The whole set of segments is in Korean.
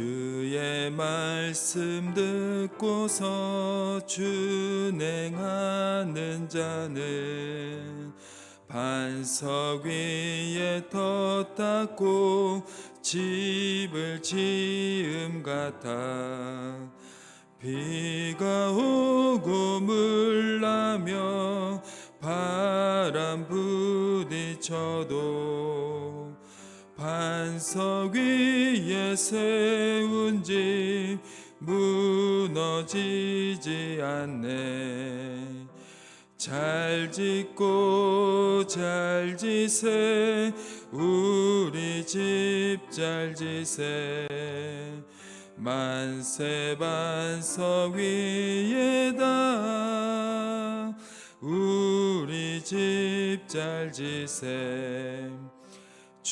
주의 말씀 듣고서 준행하는 자는 반석 위에 터 닦고 집을 지음 같아 비가 오고 물 나며 바람 부딪혀도 반석 위에 세운 집 무너지지 않네. 잘 짓고 잘 지세. 우리 집 잘 지세. 만세 반석 위에다. 우리 집 잘 지세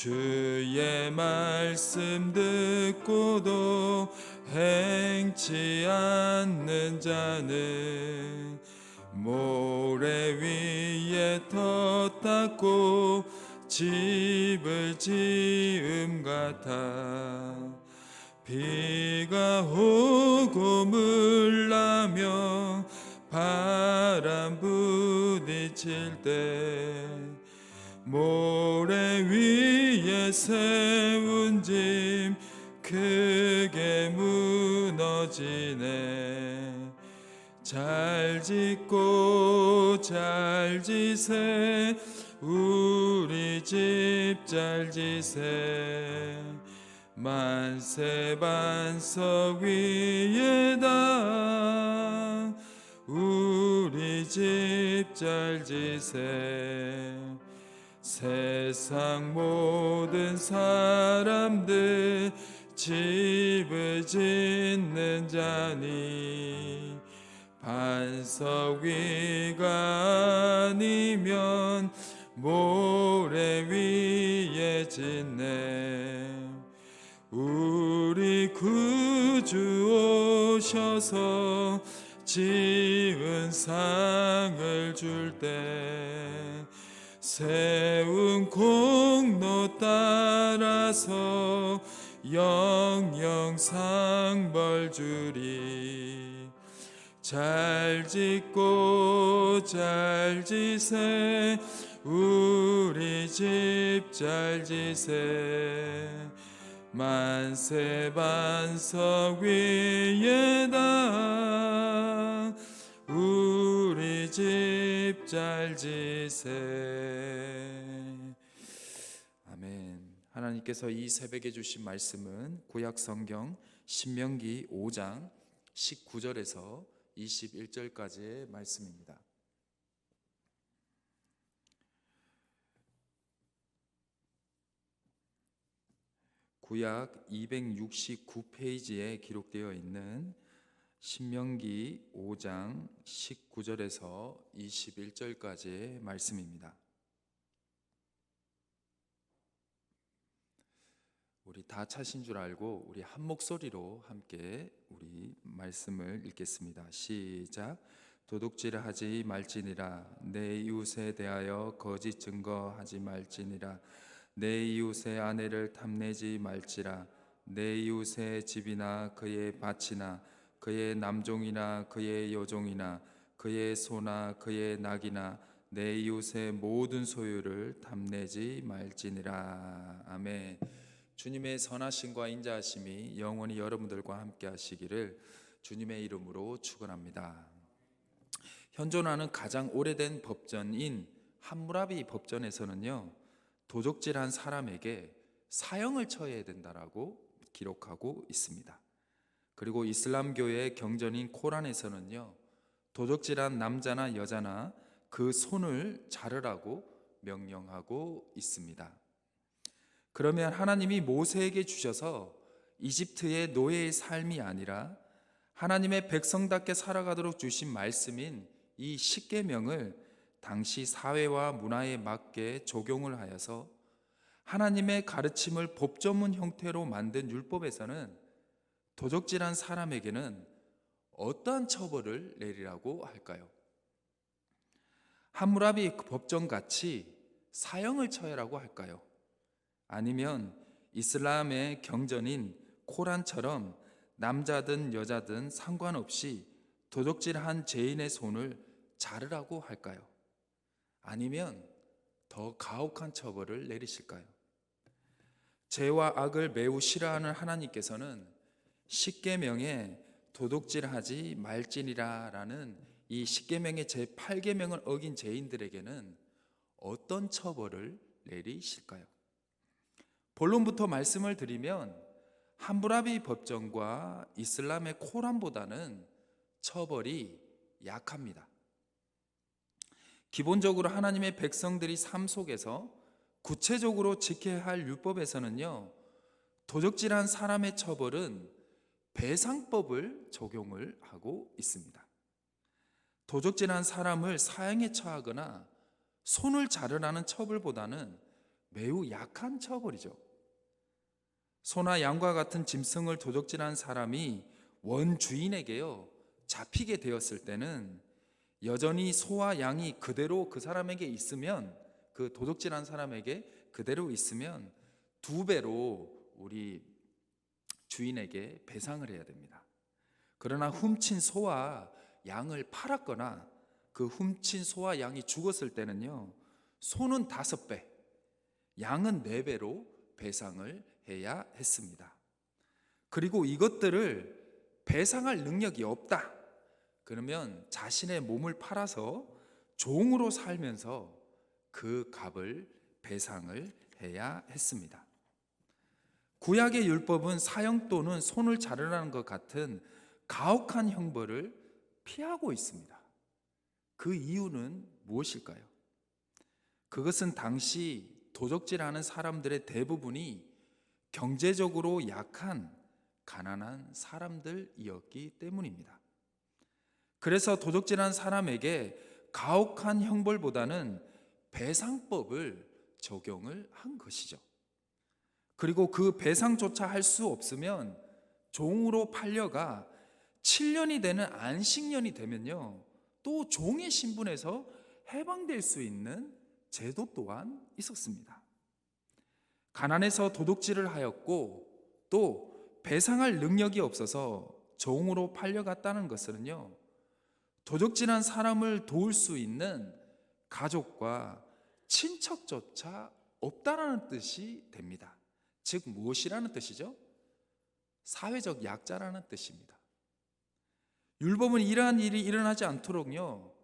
주의 말씀 듣고도 행치 않는 자는 모래 위에 터 닦고 집을 지음 같아 비가 오고 물 나며 바람 부딪힐 때 모래 위에 세운 집 크게 무너지네. 잘 짓고 잘 지세 우리 집 잘 지세 만세 반석 위에다 우리 집 잘 지세 세상 모든 사람들 집을 짓는 자니 반석 위가 아니면 모래 위에 짓네. 우리 구주 오셔서 지은 상을 줄때 세운 공로 따라서 영영 상 벌 주리. 잘 짓고 잘 지세. 우리 집 잘 지세. 만세 반석 위에다. 우리 집 잘 지세 아멘 하나님께서 이 새벽에 주신 말씀은 구약 성경 신명기 5장 19절에서 21절까지의 말씀입니다. 구약 269페이지에 기록되어 있는 신명기 5장 19절에서 21절까지의 말씀입니다. 우리 다 차신 줄 알고 우리 한 목소리로 함께 우리 말씀을 읽겠습니다. 시작. 도둑질하지 말지니라 내 이웃에 대하여 거짓 증거하지 말지니라 내 이웃의 아내를 탐내지 말지라 내 이웃의 집이나 그의 밭이나 그의 남종이나 그의 여종이나 그의 소나 그의 낙이나 내 이웃의 모든 소유를 탐내지 말지니라 아멘. 주님의 선하심과 인자하심이 영원히 여러분들과 함께 하시기를 주님의 이름으로 축원합니다. 현존하는 가장 오래된 법전인 함무라비 법전에서는요 도적질한 사람에게 사형을 처해야 된다라고 기록하고 있습니다. 그리고 이슬람교의 경전인 코란에서는요 도적질한 남자나 여자나 그 손을 자르라고 명령하고 있습니다. 그러면 하나님이 모세에게 주셔서 이집트의 노예의 삶이 아니라 하나님의 백성답게 살아가도록 주신 말씀인 이 십계명을 당시 사회와 문화에 맞게 적용을 하여서 하나님의 가르침을 법조문 형태로 만든 율법에서는 도적질한 사람에게는 어떠한 처벌을 내리라고 할까요? 함무라비 법정 같이 사형을 처해라고 할까요? 아니면 이슬람의 경전인 코란처럼 남자든 여자든 상관없이 도적질한 죄인의 손을 자르라고 할까요? 아니면 더 가혹한 처벌을 내리실까요? 죄와 악을 매우 싫어하는 하나님께서는 십계명에 도둑질하지 말지니라라는 이 십계명의 제 8계명을 어긴 죄인들에게는 어떤 처벌을 내리실까요? 본론부터 말씀을 드리면 함부라비 법정과 이슬람의 코란보다는 처벌이 약합니다. 기본적으로 하나님의 백성들이 삶 속에서 구체적으로 지켜야 할 율법에서는요, 도적질한 사람의 처벌은 배상법을 적용을 하고 있습니다. 도적질한 사람을 사형에 처하거나 손을 자르라는 처벌보다는 매우 약한 처벌이죠. 소나 양과 같은 짐승을 도적질한 사람이 원 주인에게요 잡히게 되었을 때는 여전히 소와 양이 그대로 그 사람에게 있으면 그 도둑질한 사람에게 그대로 있으면 두 배로 우리 주인에게 배상을 해야 됩니다. 그러나 훔친 소와 양을 팔았거나 그 훔친 소와 양이 죽었을 때는요, 소는 다섯 배, 양은 네 배로 배상을 해야 했습니다. 그리고 이것들을 배상할 능력이 없다. 그러면 자신의 몸을 팔아서 종으로 살면서 그 값을 배상을 해야 했습니다. 구약의 율법은 사형 또는 손을 자르라는 것 같은 가혹한 형벌을 피하고 있습니다. 그 이유는 무엇일까요? 그것은 당시 도적질하는 사람들의 대부분이 경제적으로 약한 가난한 사람들이었기 때문입니다. 그래서 도적질한 사람에게 가혹한 형벌보다는 배상법을 적용을 한 것이죠. 그리고 그 배상조차 할 수 없으면 종으로 팔려가 7년이 되는 안식년이 되면요. 또 종의 신분에서 해방될 수 있는 제도 또한 있었습니다. 가난해서 도둑질을 하였고 또 배상할 능력이 없어서 종으로 팔려갔다는 것은요. 도둑질한 사람을 도울 수 있는 가족과 친척조차 없다라는 뜻이 됩니다. 즉 무엇이라는 뜻이죠? 사회적 약자라는 뜻입니다. 율법은 이러한 일이 일어나지 않도록요.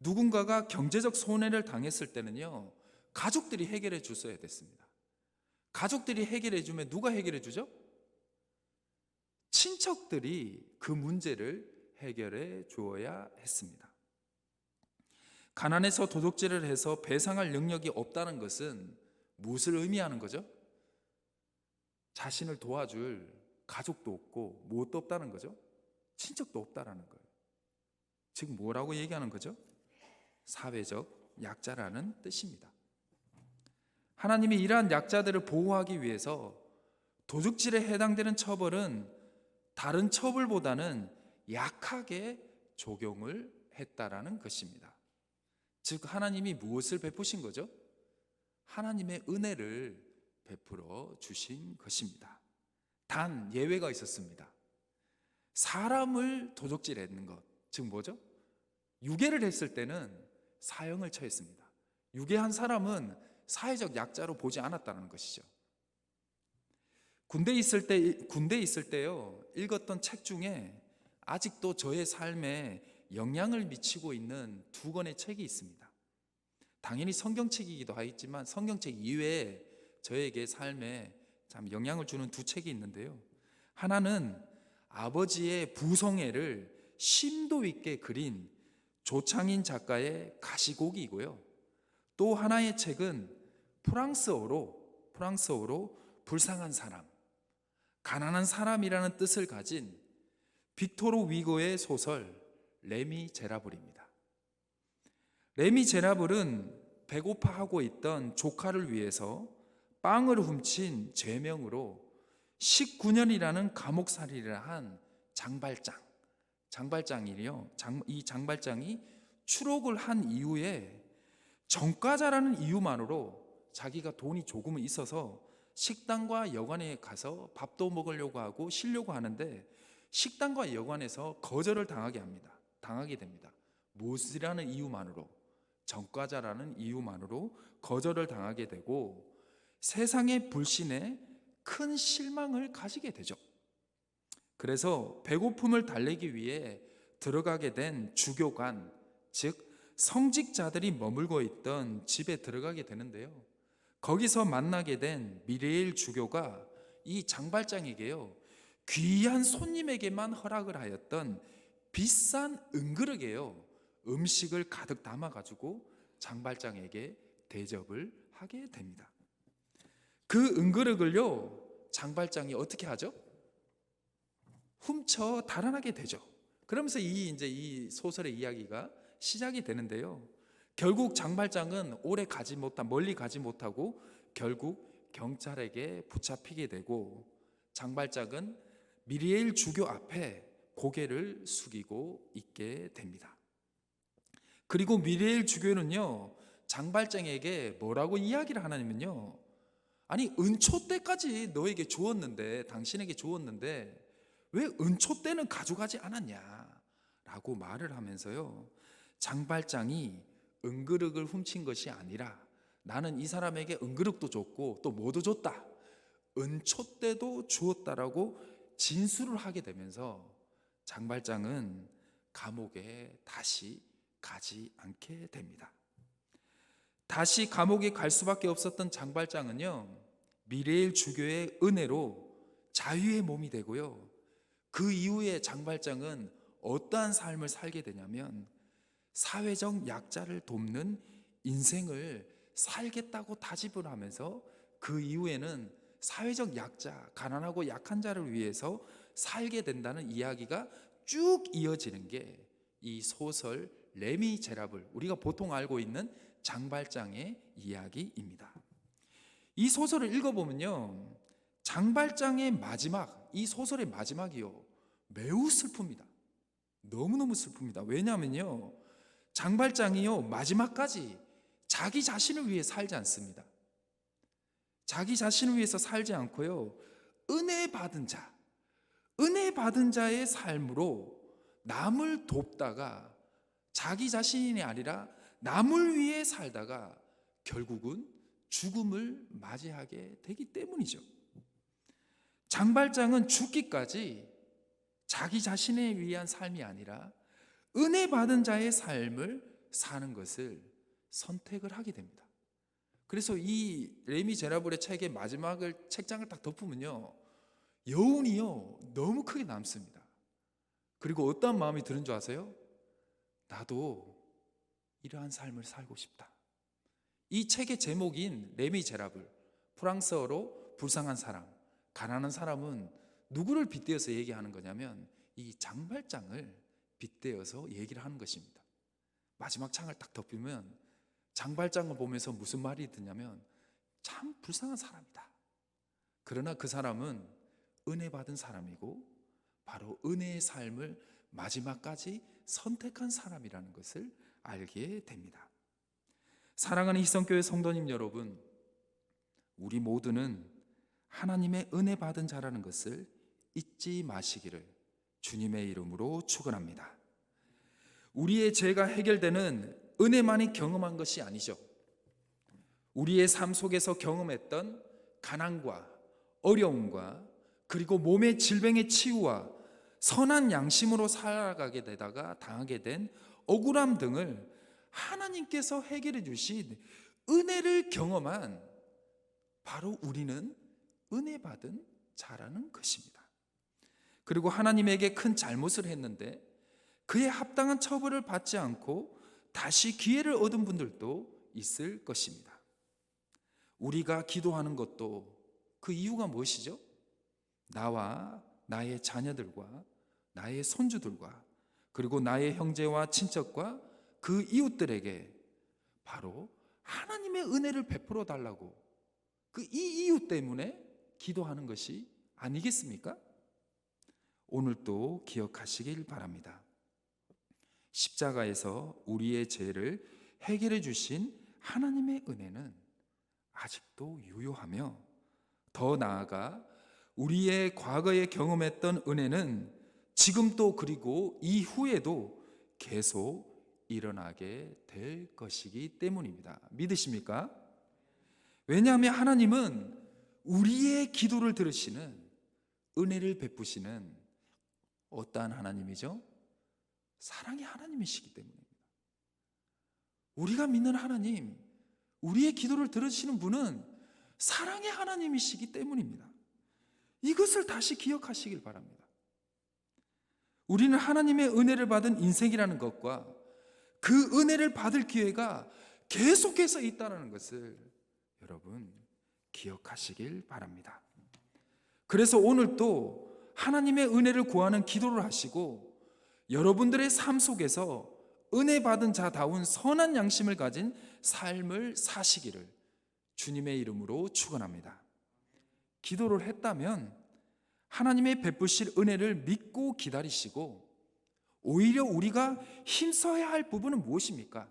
누군가가 경제적 손해를 당했을 때는요. 가족들이 해결해 줬어야 됐습니다. 가족들이 해결해 주면 누가 해결해 주죠? 친척들이 그 문제를 해결해 주어야 했습니다. 가난해서 도둑질을 해서 배상할 능력이 없다는 것은 무엇을 의미하는 거죠? 자신을 도와줄 가족도 없고 무엇도 없다는 거죠? 친척도 없다라는 거예요. 지금 뭐라고 얘기하는 거죠? 사회적 약자라는 뜻입니다. 하나님이 이러한 약자들을 보호하기 위해서 도둑질에 해당되는 처벌은 다른 처벌보다는 약하게 적용을 했다라는 것입니다. 즉 하나님이 무엇을 베푸신 거죠? 하나님의 은혜를 베풀어 주신 것입니다. 단 예외가 있었습니다. 사람을 도적질했는 것, 즉 뭐죠? 유괴를 했을 때는 사형을 처했습니다. 유괴한 사람은 사회적 약자로 보지 않았다는 것이죠. 군대 있을 때 군대 있을 때요 읽었던 책 중에 아직도 저의 삶에 영향을 미치고 있는 두 권의 책이 있습니다. 당연히 성경책이기도 하겠지만 성경책 이외에 저에게 삶에 참 영향을 주는 두 책이 있는데요. 하나는 아버지의 부성애를 심도 있게 그린 조창인 작가의 가시곡이고요. 또 하나의 책은 프랑스어로 프랑스어로 불쌍한 사람, 가난한 사람이라는 뜻을 가진 빅토르 위고의 소설 레미 제라블입니다. 레미 제라블은 배고파하고 있던 조카를 위해서 빵을 훔친 죄명으로 19년이라는 감옥살이를 한 장발장, 장발장이요. 장, 이 장발장이 추록을 한 이후에 정가자라는 이유만으로 자기가 돈이 조금은 있어서 식당과 여관에 가서 밥도 먹으려고 하고 쉬려고 하는데 식당과 여관에서 거절을 당하게 합니다. 당하게 됩니다. 무엇이라는 이유만으로 정과자라는 이유만으로 거절을 당하게 되고 세상의 불신에 큰 실망을 가지게 되죠. 그래서 배고픔을 달래기 위해 들어가게 된 주교관, 즉 성직자들이 머물고 있던 집에 들어가게 되는데요. 거기서 만나게 된 미레일 주교가 이 장발장에게요. 귀한 손님에게만 허락을 하였던 비싼 은그릇에요. 음식을 가득 담아 가지고 장발장에게 대접을 하게 됩니다. 그 은그릇을요. 장발장이 어떻게 하죠? 훔쳐 달아나게 되죠. 그러면서 이 이제 이 소설의 이야기가 시작이 되는데요. 결국 장발장은 오래 가지 못한 멀리 가지 못하고 결국 경찰에게 붙잡히게 되고 장발장은 미리엘 주교 앞에 고개를 숙이고 있게 됩니다. 그리고 미리엘 주교는요 장발장에게 뭐라고 이야기를 하냐면요 아니 은초 때까지 너에게 주었는데 당신에게 주었는데 왜 은초 때는 가져가지 않았냐라고 말을 하면서요 장발장이 은그릇을 훔친 것이 아니라 나는 이 사람에게 은그릇도 줬고 또 뭐도 줬다. 은초 때도 주었다라고 진술을 하게 되면서 장발장은 감옥에 다시 가지 않게 됩니다. 다시 감옥에 갈 수밖에 없었던 장발장은요, 미래일 주교의 은혜로 자유의 몸이 되고요. 그 이후에 장발장은 어떠한 삶을 살게 되냐면 사회적 약자를 돕는 인생을 살겠다고 다짐을 하면서 그 이후에는 사회적 약자, 가난하고 약한 자를 위해서 살게 된다는 이야기가 쭉 이어지는 게 이 소설 레미 제라블 우리가 보통 알고 있는 장발장의 이야기입니다. 이 소설을 읽어보면요, 장발장의 마지막 이 소설의 마지막이요 매우 슬픕니다. 너무너무 슬픕니다. 왜냐하면요, 장발장이요 마지막까지 자기 자신을 위해 살지 않습니다. 자기 자신을 위해서 살지 않고요, 은혜 받은 자, 은혜 받은 자의 삶으로 남을 돕다가 자기 자신이 아니라 남을 위해 살다가 결국은 죽음을 맞이하게 되기 때문이죠. 장발장은 죽기까지 자기 자신에 위한 삶이 아니라 은혜 받은 자의 삶을 사는 것을 선택을 하게 됩니다. 그래서 이 레미 제라블의 책의 마지막을 책장을 딱 덮으면요. 여운이요. 너무 크게 남습니다. 그리고 어떠한 마음이 드는 줄 아세요? 나도 이러한 삶을 살고 싶다. 이 책의 제목인 레미 제라블, 프랑스어로 불쌍한 사람, 가난한 사람은 누구를 빗대어서 얘기하는 거냐면 이 장발장을 빗대어서 얘기를 하는 것입니다. 마지막 창을 딱 덮으면 장발장을 보면서 무슨 말이 드냐면 참 불쌍한 사람이다. 그러나 그 사람은 은혜 받은 사람이고 바로 은혜의 삶을 마지막까지 선택한 사람이라는 것을 알게 됩니다. 사랑하는 희성교회 성도님 여러분, 우리 모두는 하나님의 은혜 받은 자라는 것을 잊지 마시기를 주님의 이름으로 축원합니다. 우리의 죄가 해결되는 은혜만이 경험한 것이 아니죠. 우리의 삶 속에서 경험했던 가난과 어려움과 그리고 몸의 질병의 치유와 선한 양심으로 살아가게 되다가 당하게 된 억울함 등을 하나님께서 해결해 주신 은혜를 경험한 바로 우리는 은혜 받은 자라는 것입니다. 그리고 하나님에게 큰 잘못을 했는데 그에 합당한 처벌을 받지 않고 다시 기회를 얻은 분들도 있을 것입니다. 우리가 기도하는 것도 그 이유가 무엇이죠? 나와 나의 자녀들과 나의 손주들과 그리고 나의 형제와 친척과 그 이웃들에게 바로 하나님의 은혜를 베풀어 달라고 그 이 이유 때문에 기도하는 것이 아니겠습니까? 오늘도 기억하시길 바랍니다. 십자가에서 우리의 죄를 해결해 주신 하나님의 은혜는 아직도 유효하며 더 나아가 우리의 과거에 경험했던 은혜는 지금도 그리고 이후에도 계속 일어나게 될 것이기 때문입니다. 믿으십니까? 왜냐하면 하나님은 우리의 기도를 들으시는 은혜를 베푸시는 어떠한 하나님이죠? 사랑의 하나님이시기 때문입니다. 우리가 믿는 하나님, 우리의 기도를 들으시는 분은 사랑의 하나님이시기 때문입니다. 이것을 다시 기억하시길 바랍니다. 우리는 하나님의 은혜를 받은 인생이라는 것과 그 은혜를 받을 기회가 계속해서 있다는 것을 여러분 기억하시길 바랍니다. 그래서 오늘 또 하나님의 은혜를 구하는 기도를 하시고 여러분들의 삶 속에서 은혜 받은 자다운 선한 양심을 가진 삶을 사시기를 주님의 이름으로 축원합니다. 기도를 했다면 하나님의 베푸실 은혜를 믿고 기다리시고 오히려 우리가 힘써야 할 부분은 무엇입니까?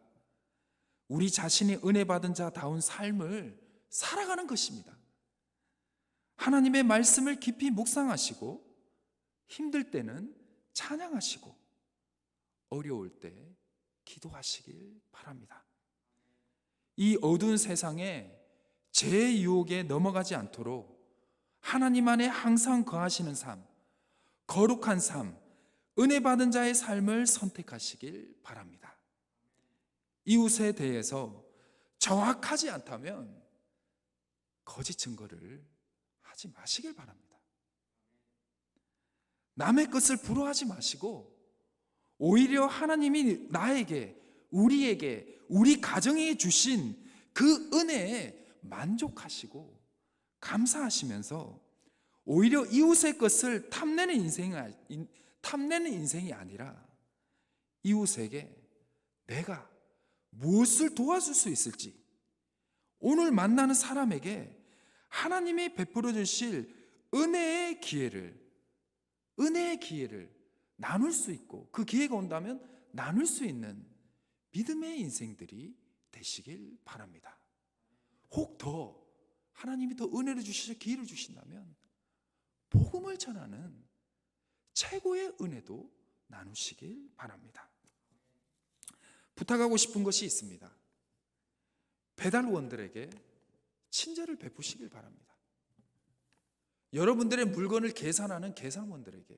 우리 자신이 은혜 받은 자다운 삶을 살아가는 것입니다. 하나님의 말씀을 깊이 묵상하시고 힘들 때는 찬양하시고 어려울 때 기도하시길 바랍니다. 이 어두운 세상에 제 유혹에 넘어가지 않도록 하나님 안에 항상 거하시는 삶, 거룩한 삶, 은혜 받은 자의 삶을 선택하시길 바랍니다. 이웃에 대해서 정확하지 않다면 거짓 증거를 하지 마시길 바랍니다. 남의 것을 부러워하지 마시고 오히려 하나님이 나에게 우리에게 우리 가정에 주신 그 은혜에 만족하시고 감사하시면서 오히려 이웃의 것을 탐내는 인생이 탐내는 인생이 아니라 이웃에게 내가 무엇을 도와줄 수 있을지 오늘 만나는 사람에게 하나님이 베풀어 주실 은혜의 기회를 은혜의 기회를 나눌 수 있고 그 기회가 온다면 나눌 수 있는 믿음의 인생들이 되시길 바랍니다. 혹더 하나님이 더 은혜를 주시서 기회를 주신다면 복음을 전하는 최고의 은혜도 나누시길 바랍니다. 부탁하고 싶은 것이 있습니다. 배달원들에게 친절을 베푸시길 바랍니다. 여러분들의 물건을 계산하는 계산원들에게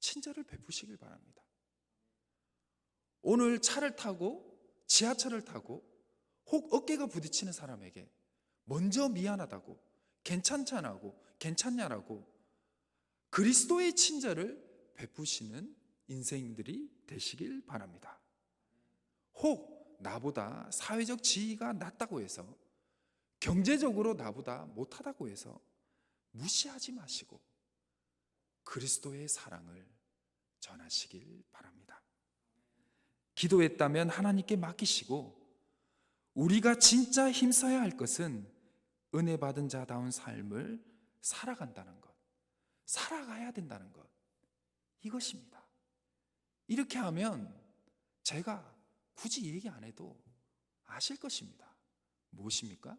친절을 베푸시길 바랍니다. 오늘 차를 타고 지하철을 타고 혹 어깨가 부딪히는 사람에게 먼저 미안하다고 괜찮잖아고 괜찮냐라고 그리스도의 친절을 베푸시는 인생들이 되시길 바랍니다. 혹 나보다 사회적 지위가 낮다고 해서 경제적으로 나보다 못하다고 해서 무시하지 마시고 그리스도의 사랑을 전하시길 바랍니다. 기도했다면 하나님께 맡기시고 우리가 진짜 힘써야 할 것은 은혜 받은 자다운 삶을 살아간다는 것, 살아가야 된다는 것, 이것입니다. 이렇게 하면 제가 굳이 얘기 안 해도 아실 것입니다. 무엇입니까?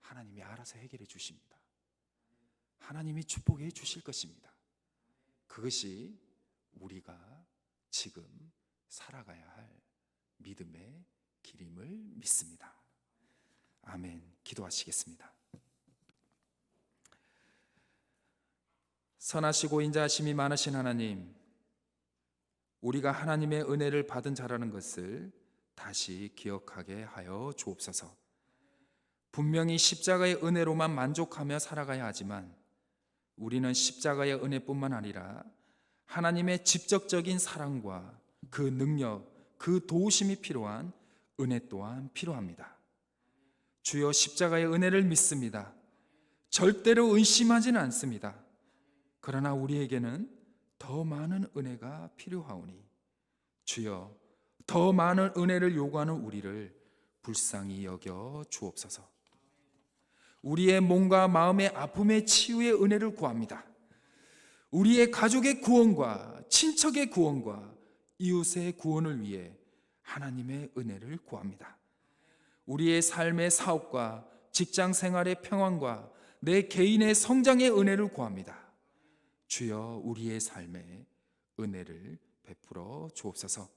하나님이 알아서 해결해 주십니다. 하나님이 축복해 주실 것입니다. 그것이 우리가 지금 살아가야 할 믿음의 길임을 믿습니다. 아멘. 기도하시겠습니다. 선하시고 인자하심이 많으신 하나님, 우리가 하나님의 은혜를 받은 자라는 것을 다시 기억하게 하여 주옵소서. 분명히 십자가의 은혜로만 만족하며 살아가야 하지만 우리는 십자가의 은혜뿐만 아니라 하나님의 직접적인 사랑과 그 능력, 그 도우심이 필요한 은혜 또한 필요합니다. 주여 십자가의 은혜를 믿습니다. 절대로 의심하지는 않습니다. 그러나 우리에게는 더 많은 은혜가 필요하오니 주여 더 많은 은혜를 요구하는 우리를 불쌍히 여겨 주옵소서. 우리의 몸과 마음의 아픔의 치유의 은혜를 구합니다. 우리의 가족의 구원과 친척의 구원과 이웃의 구원을 위해 하나님의 은혜를 구합니다. 우리의 삶의 사업과 직장 생활의 평안과 내 개인의 성장의 은혜를 구합니다. 주여 우리의 삶에 은혜를 베풀어 주옵소서.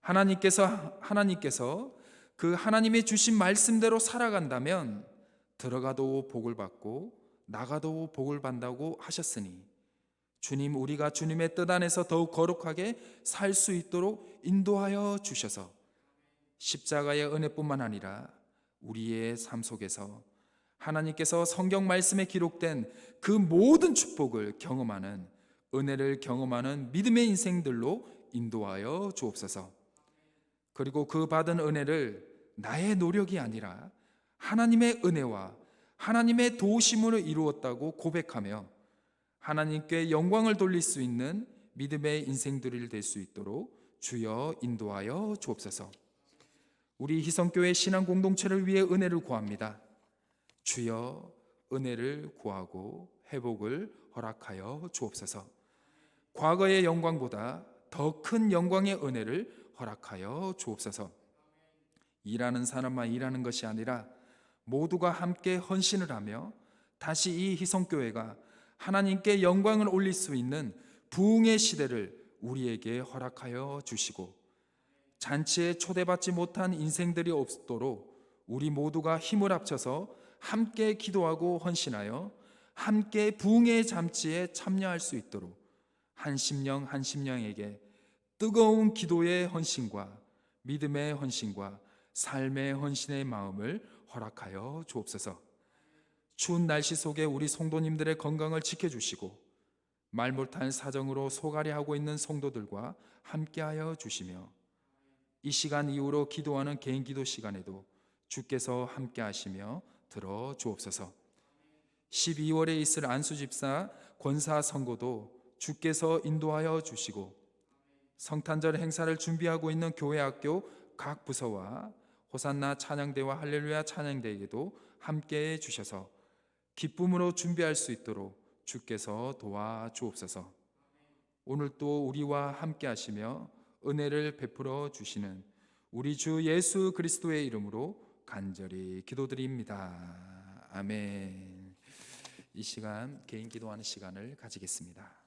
하나님께서 하나님께서 그 하나님의 주신 말씀대로 살아간다면 들어가도 복을 받고 나가도 복을 받다고 하셨으니 주님 우리가 주님의 뜻 안에서 더욱 거룩하게 살 수 있도록 인도하여 주셔서 십자가의 은혜뿐만 아니라 우리의 삶 속에서 하나님께서 성경 말씀에 기록된 그 모든 축복을 경험하는 은혜를 경험하는 믿음의 인생들로 인도하여 주옵소서. 그리고 그 받은 은혜를 나의 노력이 아니라 하나님의 은혜와 하나님의 도우심으로 이루었다고 고백하며 하나님께 영광을 돌릴 수 있는 믿음의 인생들이 될 수 있도록 주여 인도하여 주옵소서. 우리 희성교회 신앙 공동체를 위해 은혜를 구합니다. 주여 은혜를 구하고 회복을 허락하여 주옵소서. 과거의 영광보다 더 큰 영광의 은혜를 허락하여 주옵소서. 일하는 사람만 일하는 것이 아니라 모두가 함께 헌신을 하며 다시 이 희성교회가 하나님께 영광을 올릴 수 있는 부흥의 시대를 우리에게 허락하여 주시고 잔치에 초대받지 못한 인생들이 없도록 우리 모두가 힘을 합쳐서 함께 기도하고 헌신하여 함께 부흥의 잔치에 참여할 수 있도록 한 심령 한 심령에게 뜨거운 기도의 헌신과 믿음의 헌신과 삶의 헌신의 마음을 허락하여 주옵소서. 추운 날씨 속에 우리 성도님들의 건강을 지켜주시고 말 못할 사정으로 소가리하고 있는 성도들과 함께하여 주시며 이 시간 이후로 기도하는 개인 기도 시간에도 주께서 함께하시며 들어 주옵소서. 12월에 있을 안수 집사 권사 선고도 주께서 인도하여 주시고 성탄절 행사를 준비하고 있는 교회 학교 각 부서와 호산나 찬양대와 할렐루야 찬양대에게도 함께해 주셔서 기쁨으로 준비할 수 있도록 주께서 도와 주옵소서. 오늘 또 우리와 함께 하시며 은혜를 베풀어 주시는 우리 주 예수 그리스도의 이름으로 간절히 기도드립니다. 아멘. 이 시간 개인 기도하는 시간을 가지겠습니다.